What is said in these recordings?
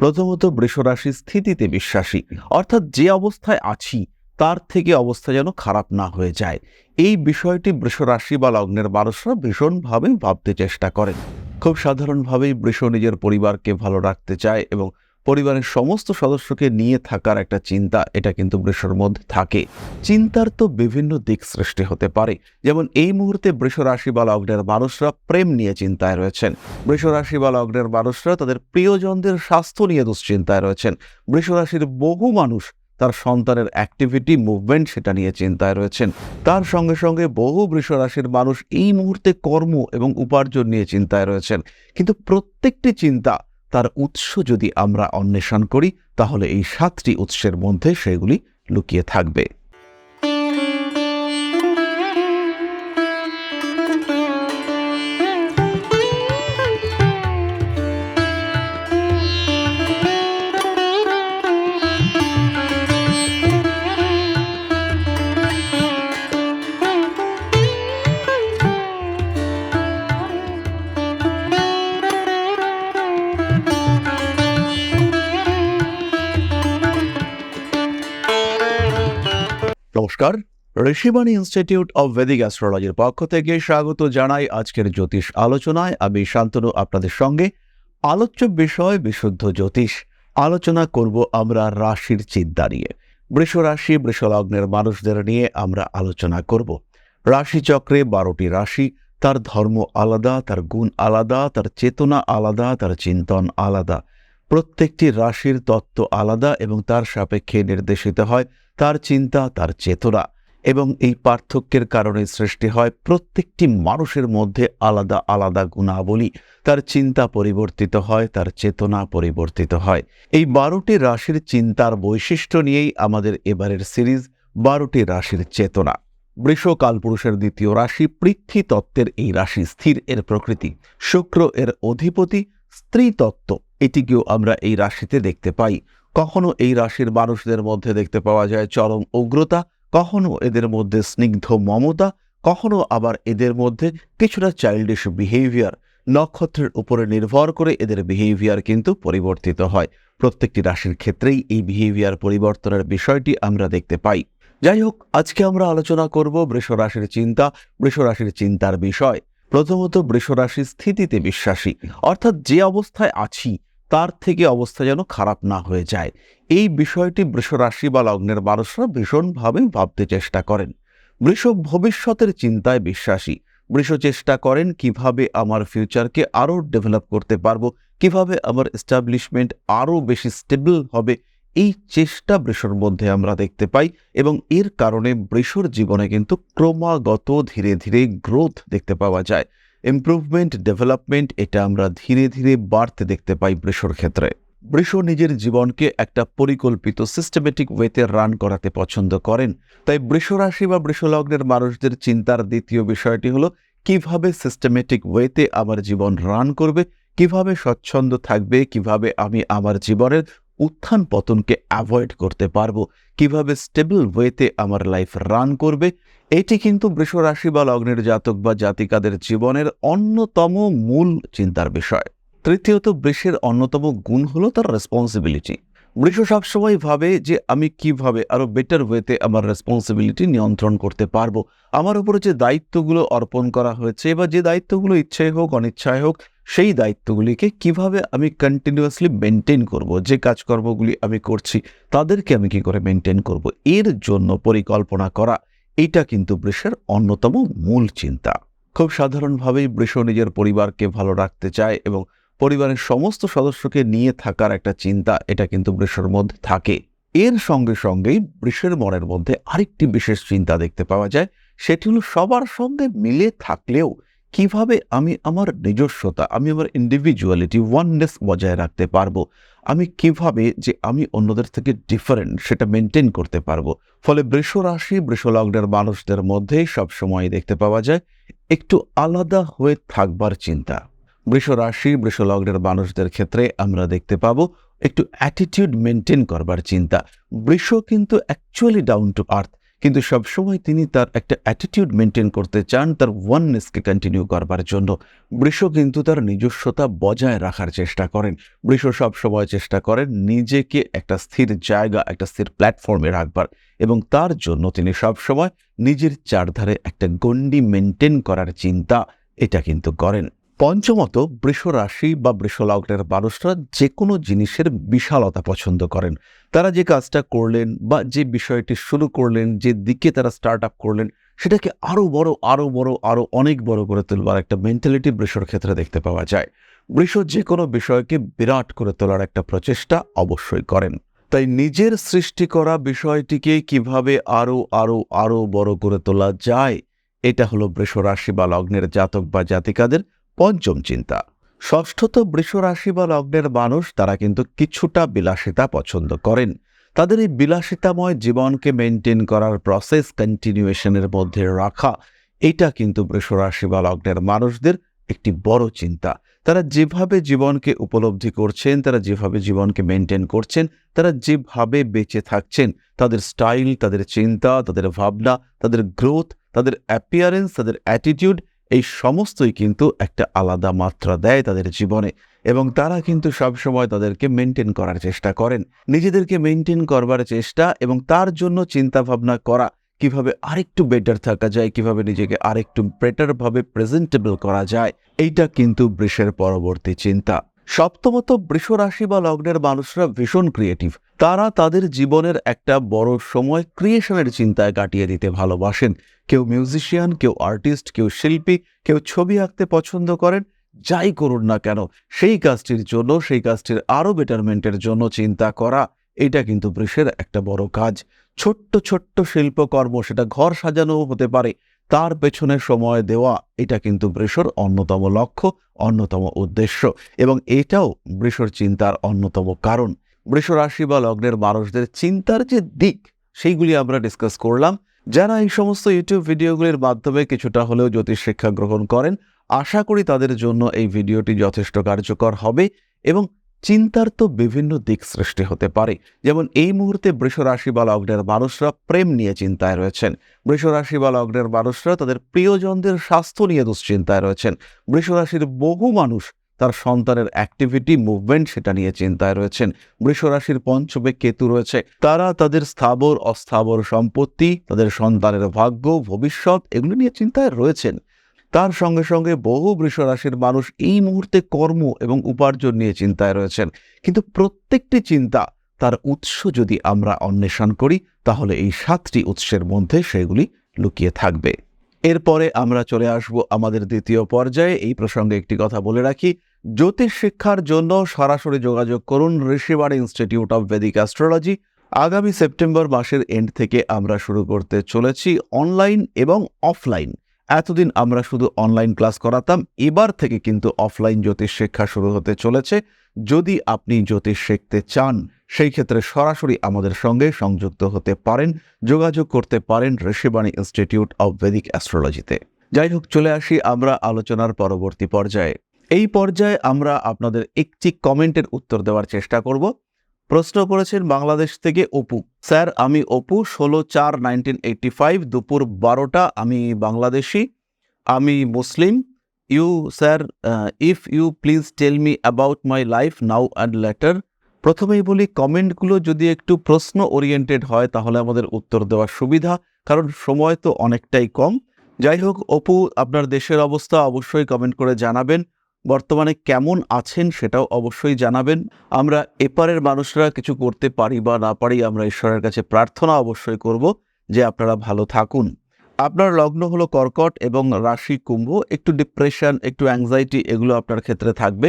প্রথমত বৃষরাশি স্থিতিতে বিশ্বাসী। অর্থাৎ যে অবস্থায় আছি, তার থেকে অবস্থা যেন খারাপ না হয়ে যায়। এই বিষয়টি বৃষরাশি বা লগ্নের মানুষরা ভীষণভাবে ভাবতে চেষ্টা করেন। খুব সাধারণভাবেই বৃষ নিজের পরিবারকে ভালো রাখতে চায় এবং পরিবারের সমস্ত সদস্যকে নিয়ে থাকার একটা চিন্তা, এটা কিন্তু বৃষর মধ্যে থাকে। চিন্তার তো বিভিন্ন দিক সৃষ্টি হতে পারে। যেমন এই মুহূর্তে বৃষ রাশি বা লগ্নের মানুষরা প্রেম নিয়ে চিন্তায় রয়েছেন। বৃষ রাশি বা লগ্নের মানুষরা তাদের প্রিয়জনদের স্বাস্থ্য নিয়ে দুশ্চিন্তায় রয়েছেন। বৃষ রাশির বহু মানুষ তার সন্তানের অ্যাক্টিভিটি মুভমেন্ট সেটা নিয়ে চিন্তায় রয়েছেন। তার সঙ্গে সঙ্গে বহু বৃষ রাশির মানুষ এই মুহূর্তে কর্ম এবং উপার্জন নিয়ে চিন্তায় রয়েছেন। কিন্তু প্রত্যেকটি চিন্তা তার উৎস যদি আমরা অন্বেষণ করি তাহলে এই সাতটি উৎসের মধ্যে সেগুলি লুকিয়ে থাকবে। নমস্কার। ঋষিবাণী ইনস্টিটিউট অব ভেদিক অ্যাস্ট্রোলজির পক্ষ থেকে স্বাগত জানাই আজকের জ্যোতিষ আলোচনায়। আমি শান্তনু আপনাদের সঙ্গে। আলোচ্য বিষয়, বিশুদ্ধ জ্যোতিষ। আলোচনা করব আমরা রাশির চিন্তা নিয়ে। বৃষ রাশি বৃষলগ্নের মানুষদের নিয়ে আমরা আলোচনা করব। রাশিচক্রে বারোটি রাশি, তার ধর্ম আলাদা, তার গুণ আলাদা, তার চেতনা আলাদা, তার চিন্তন আলাদা। প্রত্যেকটি রাশির তত্ত্ব আলাদা এবং তার সাপেক্ষে নির্দেশিত হয়, তার চিন্তা, তার চেতনা এবং এই পার্থক্যের কারণে সৃষ্টি হয় প্রত্যেকটি মানুষের মধ্যে আলাদা আলাদা গুণাবলী। তার চিন্তা পরিবর্তিত হয়, তার চেতনা পরিবর্তিত হয়। এই বারোটি রাশির চিন্তার বৈশিষ্ট্য নিয়েই আমাদের এবারের সিরিজ বারোটি রাশির চেতনা। বৃষ, কালপুরুষের দ্বিতীয় রাশি, পৃথ্বী তত্ত্বের এই রাশি স্থির, এর প্রকৃতি। শুক্র, এর অধিপতি, স্ত্রী তত্ত্ব। এটিকেও আমরা এই রাশিতে দেখতে পাই। কখনো এই রাশির মানুষদের মধ্যে দেখতে পাওয়া যায় চরম উগ্রতা, কখনো এদের মধ্যে স্নিগ্ধ মমতা, কখনো আবার এদের মধ্যে কিছুটা চাইল্ডিশ বিহেভিয়ার নক্ষত্রের উপরে নির্ভর করে এদের বিহেভিয়ার কিন্তু পরিবর্তিত হয়। প্রত্যেকটি রাশির ক্ষেত্রেই এই বিহেভিয়ার পরিবর্তনের বিষয়টি আমরা দেখতে পাই। যাই হোক, আজকে আমরা আলোচনা করব বৃষ রাশির চিন্তা, বৃষ রাশির চিন্তার বিষয়। প্রথমত বৃষ রাশি স্থিতিতে বিশ্বাসী। অর্থাৎ যে অবস্থায় আছি তার থেকে অবস্থা যেন খারাপ না হয়ে যায়। এই বিষয়টি বৃষ রাশি বা লগ্নের মানুষরা ভীষণভাবে ভাবতে চেষ্টা করেন। বৃষ ভবিষ্যতের চিন্তায় বিশ্বাসী। বৃষ চেষ্টা করেন, কীভাবে আমার ফিউচারকে আরও ডেভেলপ করতে পারব, কীভাবে আমার এস্টাবলিশমেন্ট আরও বেশি স্টেবল হবে, এই চেষ্টা বৃষর মধ্যে আমরা দেখতে পাই এবং এর কারণে বৃষর জীবনে কিন্তু ক্রমাগত ধীরে ধীরে গ্রোথ দেখতে পাওয়া যায়। ইমপ্রুভমেন্ট ডেভেলপমেন্ট এটা আমরা ধীরে ধীরে বাড়তে দেখতে পাই বৃষর ক্ষেত্রে। বৃষ নিজের জীবনকে একটা পরিকল্পিত সিস্টেমেটিক ওয়েতে রান করাতে পছন্দ করেন। তাই বৃষ রাশি বা বৃষলগ্নের মানুষদের চিন্তার দ্বিতীয় বিষয়টি হলো, কীভাবে সিস্টেমেটিক ওয়েতে আমার জীবন রান করবে? কীভাবে স্বচ্ছন্দ থাকবে? কীভাবে আমি আমার জীবনের উত্থান পতনকে অ্যাভয়েড করতে পারব। কীভাবে স্টেবল ওয়েতে আমার লাইফ রান করবে, এটি কিন্তু বৃষ রাশি বা লগ্নের জাতক বা জাতিকাদের জীবনের অন্যতম মূল চিন্তার বিষয়। তৃতীয়ত, বৃষের অন্যতম গুণ হলো তার রেসপন্সিবিলিটি বৃষ সবসময় ভাবে যে আমি কীভাবে আরও বেটার ওয়েতে আমার রেসপন্সিবিলিটি নিয়ন্ত্রণ করতে পারব। আমার উপরে যে দায়িত্বগুলো অর্পণ করা হয়েছে বা যে দায়িত্বগুলো ইচ্ছায় হোক, অনিচ্ছায় হোক সেই দায়িত্বগুলিকে কীভাবে আমি কন্টিনিউয়াসলি মেনটেন করব, যে কাজকর্মগুলি আমি করছি, তাদেরকে আমি কি করে মেনটেন করব, এর জন্য পরিকল্পনা করা, এটা কিন্তু বৃষের অন্যতম মূল চিন্তা। খুব সাধারণভাবেই বৃষ নিজের পরিবারকে ভালো রাখতে চায় এবং পরিবারের সমস্ত সদস্যকে নিয়ে থাকার একটা চিন্তা, এটা কিন্তু বৃষের মধ্যে থাকে। এর সঙ্গে সঙ্গেই বৃষের মনের মধ্যে আরেকটি বিশেষ চিন্তা দেখতে পাওয়া যায়, সেটি হলো সবার সঙ্গে মিলে থাকলেও কীভাবে আমি আমার নিজস্বতা, আমি আমার ইন্ডিভিজুয়ালিটি ওয়াননেস বজায় রাখতে পারব? আমি কীভাবে যে আমি অন্যদের থেকে ডিফারেন্ট সেটা মেনটেন করতে পারব? ফলে বৃষ রাশি বৃষলগ্নের মানুষদের মধ্যে সবসময় দেখতে পাওয়া যায়, একটু আলাদা হয়ে থাকবার চিন্তা। বৃষ রাশি বৃষলগ্নের মানুষদের ক্ষেত্রে আমরা দেখতে পাবো, একটু অ্যাটিটিউড মেনটেন করবার চিন্তা। বৃষ কিন্তু অ্যাকচুয়ালি ডাউন টু আর্থ কিন্তু সবসময় তিনি তার একটা অ্যাটিটিউড মেনটেন করতে চান, তার ওয়াননেসকে কন্টিনিউ করবার জন্য। বৃষ কিন্তু তার নিজস্বতা বজায় রাখার চেষ্টা করেন। বৃষ সবসময় চেষ্টা করেন নিজেকে একটা স্থির জায়গা, একটা স্থির প্ল্যাটফর্মে রাখবার এবং তার জন্য তিনি সবসময় নিজের চারধারে একটা গণ্ডি মেনটেন করার চিন্তা এটা কিন্তু করেন। পঞ্চমত বৃষ রাশি বা বৃষ লগ্নের মানুষরা যে কোনো জিনিসের বিশালতা পছন্দ করেন। তারা যে কাজটা করলেন বা যে বিষয়টি শুরু করলেন, যে দিকে তারা স্টার্ট আপ করলেন, সেটাকে আরও বড় আরও বড় আরও অনেক বড় করে তুলবার একটা মেন্টালিটি বৃষর ক্ষেত্রে দেখতে পাওয়া যায়। বৃষ যে কোনো বিষয়কে বিরাট করে তোলার একটা প্রচেষ্টা অবশ্যই করেন। তাই নিজের সৃষ্টি করা বিষয়টিকে কীভাবে আরও আরও আরও বড় করে তোলা যায়, এটা হলো বৃষ রাশি বা লগ্নের জাতক বা জাতিকাদের পঞ্চম চিন্তা। ষষ্ঠত বৃষ রাশি বা লগ্নের মানুষ তারা কিন্তু কিছুটা বিলাসিতা পছন্দ করেন। তাদের এই বিলাসিতাময় জীবনকে মেনটেন করার প্রসেস কন্টিনিউয়েশনের মধ্যে রাখা এটা কিন্তু বৃষ রাশি বা লগ্নের মানুষদের একটি বড় চিন্তা। তারা যেভাবে জীবনকে উপলব্ধি করছেন, তারা যেভাবে জীবনকে মেনটেন করছেন, তারা যেভাবে বেঁচে থাকছেন, তাদের স্টাইল, তাদের চিন্তা, তাদের ভাবনা, তাদের গ্রোথ, তাদের অ্যাপিয়ারেন্স, তাদের অ্যাটিটিউড এই সমস্তই কিন্তু একটা আলাদা মাত্রা দেয় তাদের জীবনে এবং তারা কিন্তু সবসময় তাদেরকে মেনটেন করার চেষ্টা করেন। নিজেদেরকে মেনটেন করবার চেষ্টা এবং তার জন্য চিন্তাভাবনা করা, কীভাবে আরেকটু বেটার থাকা যায়, কীভাবে নিজেকে আরেকটু বেটারভাবে প্রেজেন্টেবল করা যায়, এইটা কিন্তু বৃষের পরবর্তী চিন্তা। সপ্তমত বৃষ রাশি বা লগ্নের মানুষরা ভীষণ ক্রিয়েটিভ তারা তাদের জীবনের একটা বড় সময় ক্রিয়েশনের চিন্তায় কাটিয়ে দিতে ভালোবাসেন। কেউ মিউজিশিয়ান কেউ আর্টিস্ট কেউ শিল্পী, কেউ ছবি আঁকতে পছন্দ করেন, যাই করুন না কেন, সেই কাজটির জন্য, সেই কাজটির আরও বেটারমেন্টের জন্য চিন্তা করা, এটা কিন্তু বৃষের একটা বড় কাজ। ছোট্ট ছোট্ট শিল্পকর্ম, সেটা ঘর সাজানোও হতে পারে তার পেছনে সময় দেওয়া, এটা কিন্তু বৃষর অন্যতম লক্ষ্য, অন্যতম উদ্দেশ্য এবং এটাও বৃষর চিন্তার অন্যতম কারণ। বৃষ রাশি বা লগ্নের মানুষদের চিন্তার যে দিক, সেইগুলি আমরা ডিসকাস করলাম। যারা এই সমস্ত ইউটিউব ভিডিওগুলির মাধ্যমে কিছুটা হলেও জ্যোতিষ শিক্ষা গ্রহণ করেন, আশা করি তাদের জন্য এই ভিডিওটি যথেষ্ট কার্যকর হবে এবং চিন্তার তো বিভিন্ন দিক সৃষ্টি হতে পারে। যেমন এই মুহূর্তে বৃষ রাশি বা লগ্নের মানুষরা প্রেম নিয়ে চিন্তায় রয়েছেন। বৃষ রাশি বা লগ্নের মানুষরা তাদের প্রিয়জনদের স্বাস্থ্য নিয়ে দুশ্চিন্তায় রয়েছেন। বৃষ রাশির বহু মানুষ তার সন্তানের অ্যাক্টিভিটি মুভমেন্ট সেটা নিয়ে চিন্তায় রয়েছেন। বৃষ রাশির পঞ্চমে কেতু রয়েছে। তারা তাদের স্থাবর, অস্থাবর সম্পত্তি, তাদের সন্তানের ভাগ্য, ভবিষ্যৎ এগুলো নিয়ে চিন্তায় রয়েছেন। তার সঙ্গে সঙ্গে বহু বৃষ রাশির মানুষ এই মুহূর্তে কর্ম এবং উপার্জন নিয়ে চিন্তায় রয়েছেন। কিন্তু প্রত্যেকটি চিন্তা তার উৎস যদি আমরা অন্বেষণ করি, তাহলে এই সাতটি উৎসের মধ্যে সেগুলি লুকিয়ে থাকবে। এরপরে আমরা চলে আসব আমাদের দ্বিতীয় পর্যায়ে। এই প্রসঙ্গে একটি কথা বলে রাখি। জ্যোতিষ শিক্ষার জন্য সরাসরি যোগাযোগ করুন Rishibari institute of Vedic astrology. আগামী সেপ্টেম্বর মাসের এন্ড থেকে আমরা শুরু করতে চলেছি অনলাইন এবং অফলাইন। এতদিন আমরা শুধু অনলাইন ক্লাস করাতাম, এবার থেকে কিন্তু অফলাইন জ্যোতিষ শিক্ষা শুরু হতে চলেছে। যদি আপনি জ্যোতিষ শিখতে চান, সেই ক্ষেত্রে সরাসরি আমাদের সঙ্গে সংযুক্ত হতে পারেন, যোগাযোগ করতে পারেন ঋষিবাণী ইনস্টিটিউট অব বেদিক অ্যাস্ট্রোলজিতে যাই হোক, চলে আসি আমরা আলোচনার পরবর্তী পর্যায়ে। এই পর্যায়ে আমরা আপনাদের একটি কমেন্টের উত্তর দেওয়ার চেষ্টা করব। প্রশ্ন করেছেন বাংলাদেশ থেকে অপু। স্যার, আমি অপু, ষোলো চার নাইনটিন এইটটি ফাইভ, দুপুর বারোটা, আমি বাংলাদেশি, আমি মুসলিম। You, sir if you please tell me about my life now and later. প্রথমেই বলি, কমেন্টগুলো যদি একটু প্রশ্ন ওরিয়েন্টেড হয়, তাহলে আমাদের উত্তর দেওয়ার সুবিধা, কারণ সময় তো অনেকটাই কম। যাই হোক, অপু, আপনার দেশের অবস্থা অবশ্যই কমেন্ট করে জানাবেন। বর্তমানে কেমন আছেন সেটাও অবশ্যই জানাবেন। আমরা এপারের মানুষরা কিছু করতে পারি বা না পারি আমরা ঈশ্বরের কাছে প্রার্থনা অবশ্যই করব যে আপনারা ভালো থাকুন। আপনার লগ্ন হলো কর্কট এবং রাশি কুম্ভ, একটু ডিপ্রেশন একটু অ্যাংজাইটি এগুলো আপনার ক্ষেত্রে থাকবে।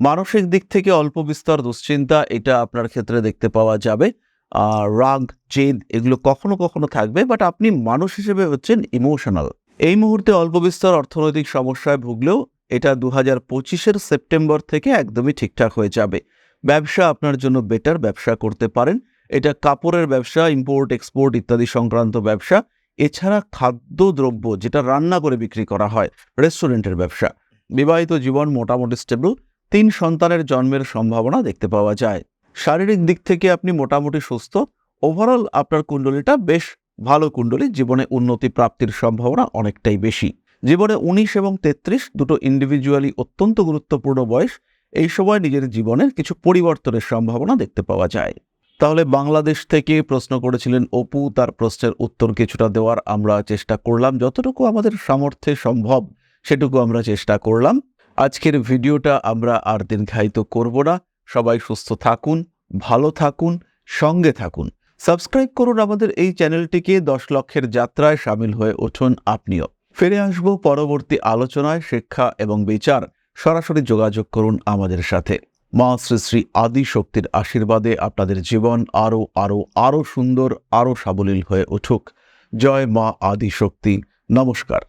মানসিক দিক থেকে অল্প বিস্তর দুশ্চিন্তা, এটা আপনার ক্ষেত্রে দেখতে পাওয়া যাবে। আর রাগ, জেদ এগুলো কখনো কখনো থাকবে বাট আপনি মানুষ হিসেবে হচ্ছেন ইমোশনাল এই মুহূর্তে অল্প বিস্তর অর্থনৈতিক সমস্যায় ভুগলেও এটা দু হাজার পঁচিশের সেপ্টেম্বর থেকে একদমই ঠিকঠাক হয়ে যাবে। ব্যবসা আপনার জন্য বেটার ব্যবসা করতে পারেন। এটা কাপড়ের ব্যবসা ইম্পোর্ট এক্সপোর্ট ইত্যাদি সংক্রান্ত ব্যবসা। এছাড়া খাদ্যদ্রব্য যেটা রান্না করে বিক্রি করা হয় রেস্টুরেন্টের ব্যবসা। বিবাহিত জীবন মোটামুটি স্টেবল তিন সন্তানের জন্মের সম্ভাবনা দেখতে পাওয়া যায়। শারীরিক দিক থেকে আপনি মোটামুটি সুস্থ। ওভারঅল আপনার কুণ্ডলিটা বেশ ভালো কুণ্ডলী। জীবনে উন্নতি প্রাপ্তির সম্ভাবনা অনেকটাই বেশি। জীবনে উনিশ এবং তেত্রিশ দুটো ইন্ডিভিজুয়ালি অত্যন্ত গুরুত্বপূর্ণ বয়স, এই সময় নিজের জীবনের কিছু পরিবর্তনের সম্ভাবনা দেখতে পাওয়া যায়। তাহলে বাংলাদেশ থেকে প্রশ্ন করেছিলেন অপু, তার প্রশ্নের উত্তর কিছুটা দেওয়ার আমরা চেষ্টা করলাম, যতটুকু আমাদের সামর্থ্যে সম্ভব সেটুকু আমরা চেষ্টা করলাম। আজকের ভিডিওটা আমরা আর দীর্ঘায়িত করব না। সবাই সুস্থ থাকুন, ভালো থাকুন, সঙ্গে থাকুন। সাবস্ক্রাইব করুন আমাদের এই চ্যানেলটিকে, দশ লক্ষের যাত্রায় সামিল হয়ে উঠুন আপনিও। ফিরে আসব পরবর্তী আলোচনায়, শিক্ষা এবং বিচার। সরাসরি যোগাযোগ করুন আমাদের সাথে। মা শ্রী শ্রী আদি শক্তির আশীর্বাদে আপনাদের জীবন আরও আরও আরও সুন্দর, আরও সাবলীল হয়ে উঠুক। জয় মা আদি শক্তি। নমস্কার।